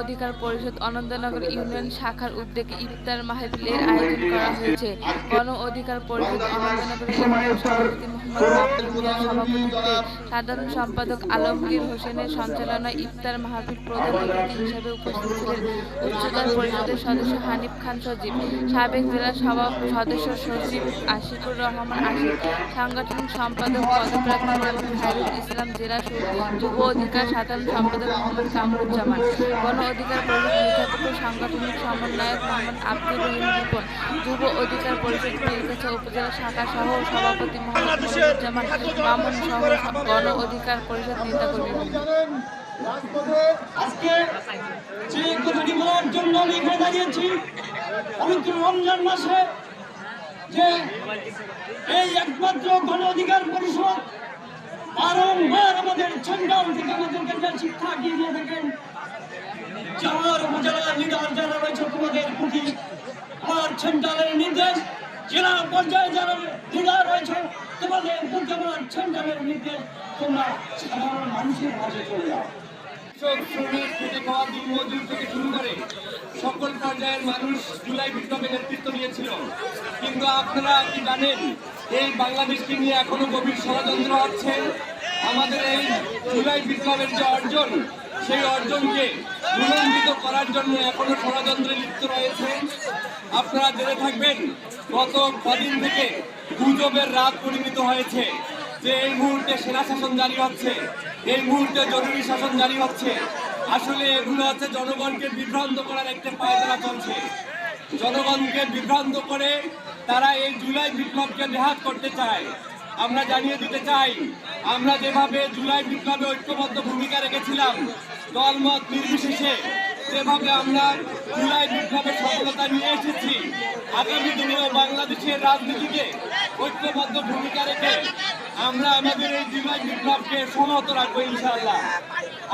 অধিকার পরিষদ অনন্তনগর ইউনিয়ন শাখার উদ্যোগে ইফতার মাহফিলের আয়োজন করা হয়েছে। গণ অধিকার পরিষদ অনন্তনগর সভাপতিত্বে সাধারণ সম্পাদক আলমগীর হোসেনের সঞ্চালনায় ইফতার মাহফিল প্রধান অতিথি হিসেবে উপস্থিত ছিলেন উচ্চতর পরিষদের সদস্য হানিফ খান সজীব, সাবেক জেলা সভা সদস্য সচিব আশিকুর রহমান আশিক, সাংগঠনিক সম্পাদক পদপ্রাপ্ত মোহাম্মদ খায়রুল ইসলাম, জেলা যুব অধিকার সাধারণ সম্পাদক মোহাম্মদ কামরুজ্জামান। গণ অধিকার পরিষদ সাংগঠনিক সমন্বয়ক মোহাম্মদ আব্দুর রহিম রিপন, যুব অধিকার পরিষদ নীলগাছা উপজেলা শাখা সহ সভাপতি মোহাম্মদ মনিরুজ্জামান মামুন সহ গণ অধিকার পরিষদ নেতাকর্মী। রাজপথে যে আমি যে এই একমাত্র গণ অধিকার আমাদের থেকে আমাদেরকে শিক্ষা দিয়ে থাকেন। যাওয়ার উপজেলা লিডার যারা রয়েছে তোমাদের প্রতি আমার ছন্দালের নির্দেশ, জেলা পর্যায়ে যারা লিডার রয়েছে, তোমাদের প্রতি আমার ছন্দালের নির্দেশ তোমরা সাধারণ মানুষের মাঝে চলে যাও। থেকে শুরু করে মানুষ জুলাই নেতৃত্ব কিন্তু আপনারা এই বাংলাদেশকে গভীর ষড়যন্ত্র আমাদের এই জুলাই বিপ্লবের যে অর্জন সেই অর্জনকে ভুলম্বিত করার জন্য এখনও ষড়যন্ত্রে লিপ্ত রয়েছে। আপনারা জেনে থাকবেন, গত কদিন থেকে গুজবের রাত পরিণত হয়েছে। যে এই মুহূর্তে সেনা শাসন জারি হচ্ছে, এই মুহূর্তে জরুরি শাসন জারি হচ্ছে, আসলে এগুলো হচ্ছে জনগণকে বিভ্রান্ত করার একটা পায়তারা চলছে। জনগণকে বিভ্রান্ত করে তারা এই জুলাই বিপ্লবকে নেহাত করতে চায়। আমরা জানিয়ে দিতে চাই, আমরা যেভাবে জুলাই বিপ্লবে ঐক্যবদ্ধ ভূমিকা রেখেছিলাম, দলমত নির্বিশেষে, যেভাবে আমরা জুলাই বিপ্লবের সফলতা নিয়ে এসেছি, আগামী দিনেও বাংলাদেশের রাজনীতিতে ঐক্যবদ্ধ ভূমিকা রেখে আমরা আমাদের এই জুলাই বিপ্লবকে সমত রাখব ইনশাআল্লাহ।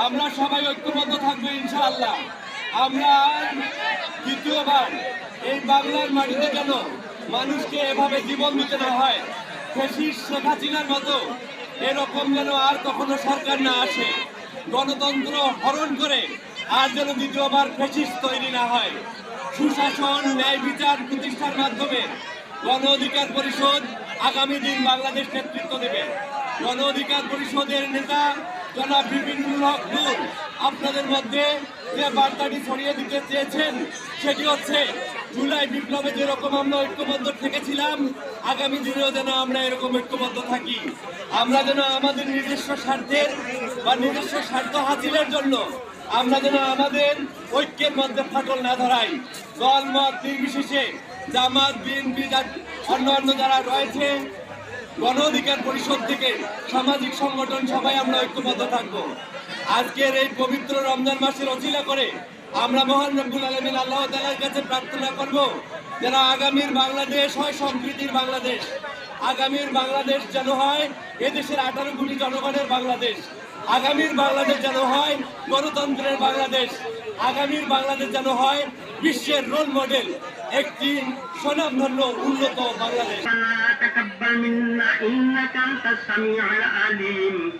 আমরা সবাই ঐক্যবদ্ধ থাকব ইনশাআল্লাহ। আমরা দ্বিতীয়বার এই বাংলার মাটিতে কেন মানুষকে এভাবে জীবন দিতে না হয় ফেসিস শেখ হাসিনার মতো এরকম যেন আর কখনো সরকার না আসে। গণতন্ত্র হরণ করে আর যেন দ্বিতীয়বার ফেসিস তৈরি না হয়। সুশাসন, ন্যায় বিচার প্রতিষ্ঠার মাধ্যমে গণ অধিকার পরিষদ আগামী দিন বাংলাদেশ নেতৃত্ব দেবে। গণ অধিকার পরিষদের নেতা জনাব বিপিনুল হক আপনাদের মধ্যে যে বার্তাটি ছড়িয়ে দিতে চেয়েছেন, সেটি হচ্ছে, জুলাই বিপ্লবে যেরকম আমরা ঐক্যবদ্ধ থেকেছিলাম, আগামী দিনেও যেন আমরা এরকম ঐক্যবদ্ধ থাকি। আমরা যেন আমাদের নিজস্ব স্বার্থের বা নিজস্ব স্বার্থ হাসিলের জন্য আমরা যেন আমাদের ঐক্যের মধ্যে ফাটল না ধরাই। দল, মত নির্বিশেষে জামাত, বিএনপি অন্যান্য যারা রয়েছে গণ অধিকার পরিষদ থেকে সামাজিক সংগঠন সবাই আমরা ঐক্যবদ্ধ থাকব। আজকের এই পবিত্র রমজান মাসের অচিলা করে আমরা মহান রব্বুল আলমিন আল্লাহ তালার কাছে প্রার্থনা করব যেন আগামীর বাংলাদেশ হয় সম্প্রীতির বাংলাদেশ। আগামীর বাংলাদেশ যেন হয় এদেশের আঠারো কোটি জনগণের বাংলাদেশ। আগামীর বাংলাদেশ যেন হয় গণতন্ত্রের বাংলাদেশ, আগামীর বাংলাদেশ যেন হয় বিশ্বের রোল মডেল একটি স্বনামধন্য উন্নত বাংলাদেশ।